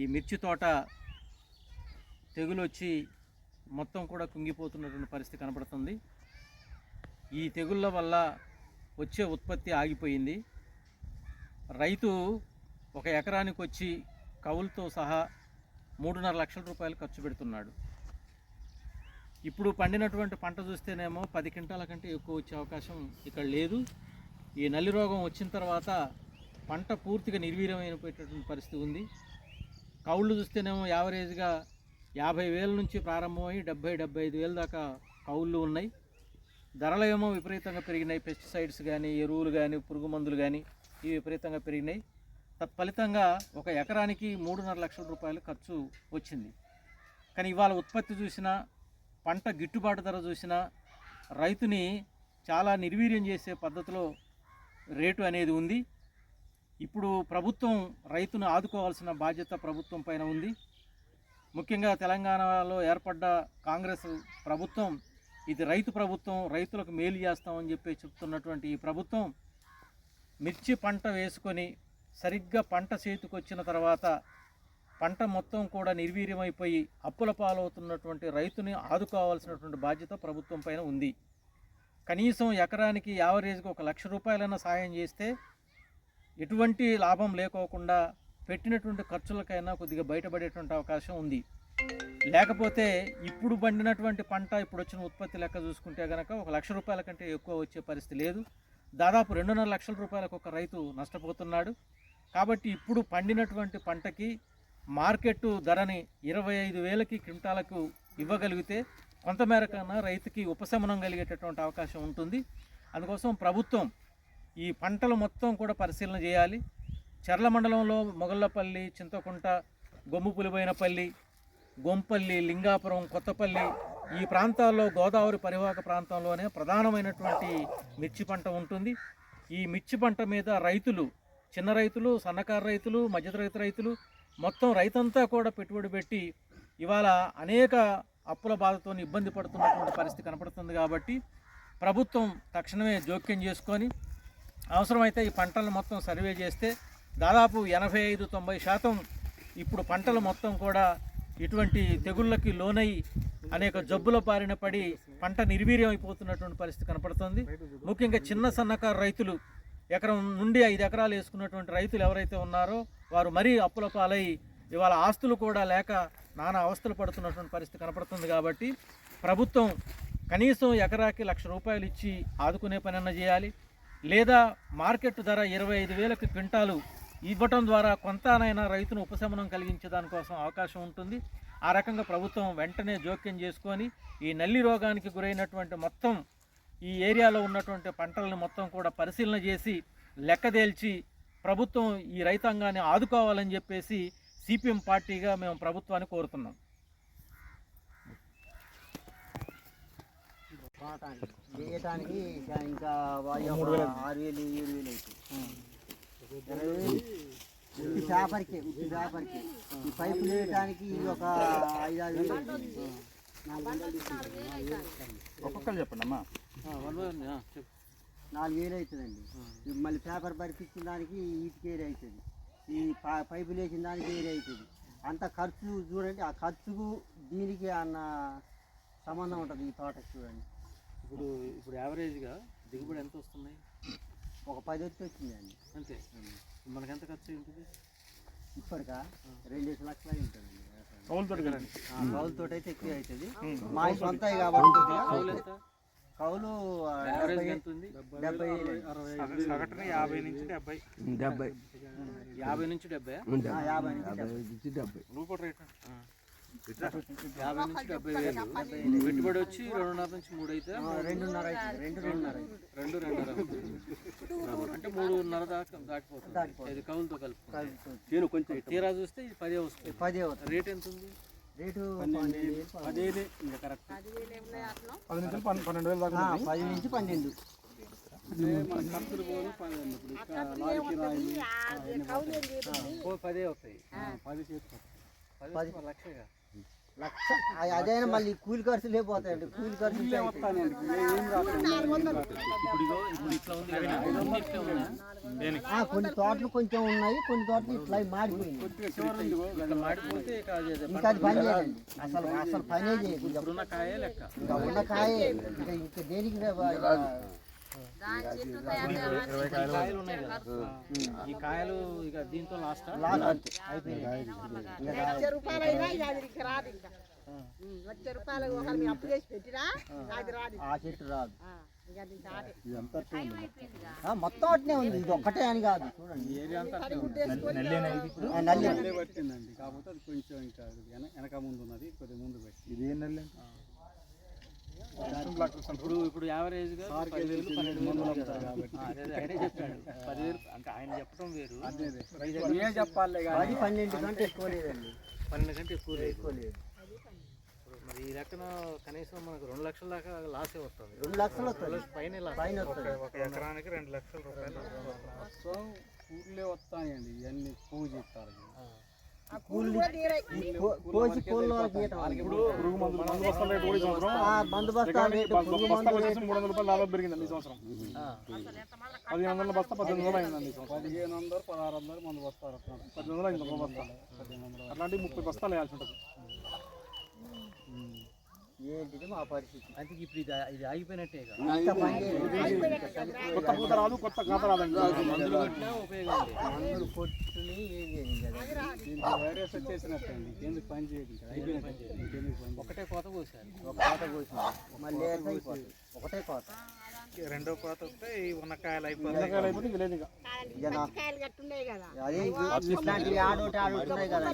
ఈ మిర్చి తోట తెగులు వచ్చి మొత్తం కూడా కుంగిపోతున్నటువంటి పరిస్థితి కనపడుతుంది ఈ తెగుళ్ళ వల్ల వచ్చే ఉత్పత్తి ఆగిపోయింది. రైతు ఒక ఎకరానికి వచ్చి కవులతో సహా మూడున్నర లక్షల రూపాయలు ఖర్చు పెడుతున్నాడు. ఇప్పుడు పండినటువంటి పంట చూస్తేనేమో పది క్వింటాల కంటే ఎక్కువ వచ్చే అవకాశం ఇక్కడ లేదు. ఈ నల్లి రోగం వచ్చిన తర్వాత పంట పూర్తిగా నిర్వీర్యమైనటువంటి పరిస్థితి ఉంది. కౌళ్ళు చూస్తేనేమో యావరేజ్గా యాభై వేల నుంచి ప్రారంభమై డెబ్బై డెబ్బై ఐదు వేల దాకా కౌళ్ళు ఉన్నాయి. ధరలు ఏమో విపరీతంగా పెరిగినాయి. పెస్టిసైడ్స్ కానీ ఎరువులు కానీ పురుగు మందులు కానీ ఇవి విపరీతంగా పెరిగినాయి. తత్ఫలితంగా ఒక ఎకరానికి మూడున్నర లక్షల రూపాయలు ఖర్చు వచ్చింది. కానీ ఇవాళ ఉత్పత్తి చూసినా పంట గిట్టుబాటు ధర చూసినా రైతుని చాలా నిర్వీర్యం చేసే పద్ధతిలో రేటు అనేది ఉంది. ఇప్పుడు ప్రభుత్వం రైతును ఆదుకోవాల్సిన బాధ్యత ప్రభుత్వం పైన ఉంది. ముఖ్యంగా తెలంగాణలో ఏర్పడ్డ కాంగ్రెస్ ప్రభుత్వం ఇది రైతు ప్రభుత్వం రైతులకు మేలు చేస్తామని చెప్పి చెప్తున్నటువంటి ఈ ప్రభుత్వం మిర్చి పంట వేసుకొని సరిగ్గా పంట చేతికొచ్చిన తర్వాత పంట మొత్తం కూడా నిర్వీర్యమైపోయి అప్పుల పాలవుతున్నటువంటి రైతుని ఆదుకోవాల్సినటువంటి బాధ్యత ప్రభుత్వం పైన ఉంది. కనీసం ఎకరానికి యావరేజ్గా ఒక లక్ష రూపాయలైనా సాయం చేస్తే ఎటువంటి లాభం లేకోకుండా పెట్టినటువంటి ఖర్చులకైనా కొద్దిగా బయటపడేటువంటి అవకాశం ఉంది. లేకపోతే ఇప్పుడు పండినటువంటి పంట ఇప్పుడు వచ్చిన ఉత్పత్తి లెక్క చూసుకుంటే కనుక ఒక లక్ష రూపాయల కంటే ఎక్కువ వచ్చే పరిస్థితి లేదు. దాదాపు రెండున్నర లక్షల రూపాయలకు ఒక రైతు నష్టపోతున్నాడు. కాబట్టి ఇప్పుడు పండినటువంటి పంటకి మార్కెట్ ధరని ఇరవై ఐదు వేలకి క్వింటాలకు ఇవ్వగలిగితే కొంతమేరకన్నా రైతుకి ఉపశమనం కలిగేటటువంటి అవకాశం ఉంటుంది. అందుకోసం ప్రభుత్వం ఈ పంటలు మొత్తం కూడా పరిశీలన చేయాలి. చర్ల మండలంలో మొగళ్ళపల్లి చింతకుంట గొమ్ము పులిబోయినపల్లి గొంపల్లి లింగాపురం కొత్తపల్లి ఈ ప్రాంతాల్లో గోదావరి పరివాహక ప్రాంతంలోనే ప్రధానమైనటువంటి మిర్చి పంట ఉంటుంది. ఈ మిర్చి పంట మీద రైతులు చిన్న రైతులు సన్నకారు రైతులు మధ్యతరగతి రైతులు మొత్తం రైతంతా కూడా పెట్టుబడి పెట్టి ఇవాళ అనేక అప్పుల బాధతో ఇబ్బంది పడుతున్నటువంటి పరిస్థితి కనపడుతుంది కాబట్టి ప్రభుత్వం తక్షణమే జోక్యం చేసుకొని అవసరమైతే ఈ పంటలను మొత్తం సర్వే చేస్తే దాదాపు ఎనభై ఐదు తొంభై శాతం ఇప్పుడు పంటలు మొత్తం కూడా ఇటువంటి తెగుళ్ళకి లోనై అనేక జబ్బుల బారిన పడి పంట నిర్వీర్యం అయిపోతున్నటువంటి పరిస్థితి కనపడుతుంది. ముఖ్యంగా చిన్న సన్నకారు రైతులు ఎకరం నుండి ఐదు ఎకరాలు వేసుకున్నటువంటి రైతులు ఎవరైతే ఉన్నారో వారు మరీ అప్పుల పాలై ఇవాళ ఆస్తులు కూడా లేక నానా అవస్థలు పడుతున్నటువంటి పరిస్థితి కనపడుతుంది కాబట్టి ప్రభుత్వం కనీసం ఎకరాకి లక్ష రూపాయలు ఇచ్చి ఆదుకునే పనన్నా చేయాలి. లేదా మార్కెట్ ధర ఇరవై ఐదు వేలకు క్వింటాలు ఇవ్వటం ద్వారా కొంతనైనా రైతును ఉపశమనం కలిగించే దానికోసం అవకాశం ఉంటుంది. ఆ రకంగా ప్రభుత్వం వెంటనే జోక్యం చేసుకొని ఈ నల్లి రోగానికి గురైనటువంటి మొత్తం ఈ ఏరియాలో ఉన్నటువంటి పంటలను మొత్తం కూడా పరిశీలన చేసి లెక్కదేల్చి ప్రభుత్వం ఈ రైతాంగాన్ని ఆదుకోవాలని చెప్పేసి సిపిఎం పార్టీగా మేము ప్రభుత్వాన్ని కోరుతున్నాం. వేయటానికి ఇంకా ఆరు వేలు ఏడు వేలు పేపర్కి ఈ వేయటానికి ఇది ఒక ఐదు ఆరు వేలు అవుతుంది. ఒక్కొక్కరు చెప్పండి అమ్మా నాలుగు వేలు అవుతుందండి. మళ్ళీ పేపర్ పరిపించిన దానికి ఏరి అవుతుంది. ఈ పా- పైపులు వేసిన దానికి ఏరి అవుతుంది. అంత ఖర్చు చూడండి ఆ ఖర్చుకు దీనికి అన్న సంబంధం ఉంటుంది ఈ తోటకి చూడండి. ఇప్పుడు ఇప్పుడు యావరేజ్గా దిగుబడి ఎంత వస్తున్నాయి ఒక పది వచ్చి వచ్చిందండి. అంతే. మనకి ఎంత ఖర్చు ఉంటుంది? ఇప్పటికా రెండేసి లక్షలు అయి ఉంటుందండి. కౌలుతోటి కదండి కౌలుతో అయితే ఎక్కువ అవుతుంది. మా సొంతవి కాబట్టి కౌలు ఎంత? కౌలు ఆ, యావరేజ్ డెబ్బై ఎంత ఉంది? డెబ్బై సగటున యాభై నుంచి డెబ్బై. డెబ్బై. యాభై నుంచి డెబ్బై? ఆ, యాభై నుంచి డెబ్బై. రూపాయి రేట్. యాభై నుంచి డెబ్బై వేలు. పెట్టుబడి వచ్చి రెండున్నర నుంచి మూడు అయితే రెండున్నర రెండున్నర రెండు రెండున్నర అంటే మూడున్నర దాకా దాటిపోతుంది. ఇది కలిపి కౌలుతో. కొంచెం తీరా చూస్తే ఇది పదే వస్తుంది. పది రేట్ ఎంత ఉంది రేటు పన్నెండు వేలు, పదేలే ఇంకా కరెక్ట్. పది నుంచి పన్- పన్నెండు వేలు దాకా ఆ, పది నుంచి పన్నెండు. పదే వస్తాయి. పది పది పది. లక్షగా లక్ష. అదైనా మళ్ళీ కూలి ఖర్చులే పోతాయండి. కూలి ఖర్చులు? కొన్ని తోటలు కొంచెం ఉన్నాయి. కొన్ని తోటలు ఇట్లా మాడిపోయింది ఇట్లా మాడిపోతే ఇక అది పని చేయదండి అసలు అసలు పనే చేయదు ఇంకా ఉన్న కాయే. ఇంకా ఇంకా దేనికి ఈ కాయలు ఇక దీంతో లాస్ట్? లక్ష రూపాయలు ఒకరు మీరు అప్పు చేసి పెట్టినా అది రాదు. ఆ చెట్టు మొత్తం అట్నే ఉంది. ఇది ఒక్కటే అని కాదు. చూడండి కాకపోతే కొంచెం ఇంకా వెన- వెనక ముందు ఉన్నది కొద్దిగా ముందు పెట్టి ఇది ఇప్పుడు ఇప్పుడు యావరేజ్గా పదివేలు పన్నెండు. ఆ, అదే చెప్పాడు. పదివేలు అంటే ఆయన చెప్పడం వేరు. ఏం చెప్పాలి పన్నెండు కంటే ఎక్కువ లేదండి. పన్నెండు కంటే ఎక్కువ ఎక్కువ లేదు. మరి ఈ లెక్కన కనీసం మనకు రెండు లక్షల దాకా లాసే వస్తుంది. రెండు లక్షలు పైన పైన వస్తుంది ఒక ఎకరానికి రెండు లక్షల రూపాయలు. ఊర్లే వస్తాయండి ఇవన్నీ పువ్వు చేస్తారు కోసి కోళ్ళ గీయటం ఇప్పుడు మందు మందు బస్తాల రేటు కూడా ఈ సంవత్సరం ఆ మందు బస్తా రేటు పురుగు బస్తా మందు వచ్చేసి మూడు వందల రూపాయలు లాభం పెరిగిందండి ఈ సంవత్సరం. ఆ, పదిహేను వందల బస్తా పద్దెనిమిది వందలు అయిందండి ఈ సంవత్సరం. పదిహేను వందలు పదహారు వందలు మందు బస్తారు పద్దెనిమిది వందలు అయింది ఒక బస్తా. అట్లాంటి ముప్పై బస్తాలు వేయాల్సి ఉంటుంది. ఏంటిది మా పరిస్థితి? అంటే ఇప్పుడు ఇది ఇది ఆగిపోయినట్టే. కొత్త పూత రాదు కొత్త రాదండి. మందులు కొట్టినా ఉపయోగం మందులు కొట్టుని ఏం వైరస్ వచ్చేసినట్టు అండి ఎందుకు పని చేయదు ఇంకా. అయిపోయినట్టు ఇంకెందుకు పని చేయదు. ఒకటే కోత కోసారు ఒక కోత కోసింది మళ్ళీ ఒకటే కోత. రెండో కోత వస్తే ఈ ఉన్నకాయలు అయిపోతాయి. అదే ఇట్లాంటివి ఆడోటి ఉన్నాయి కదా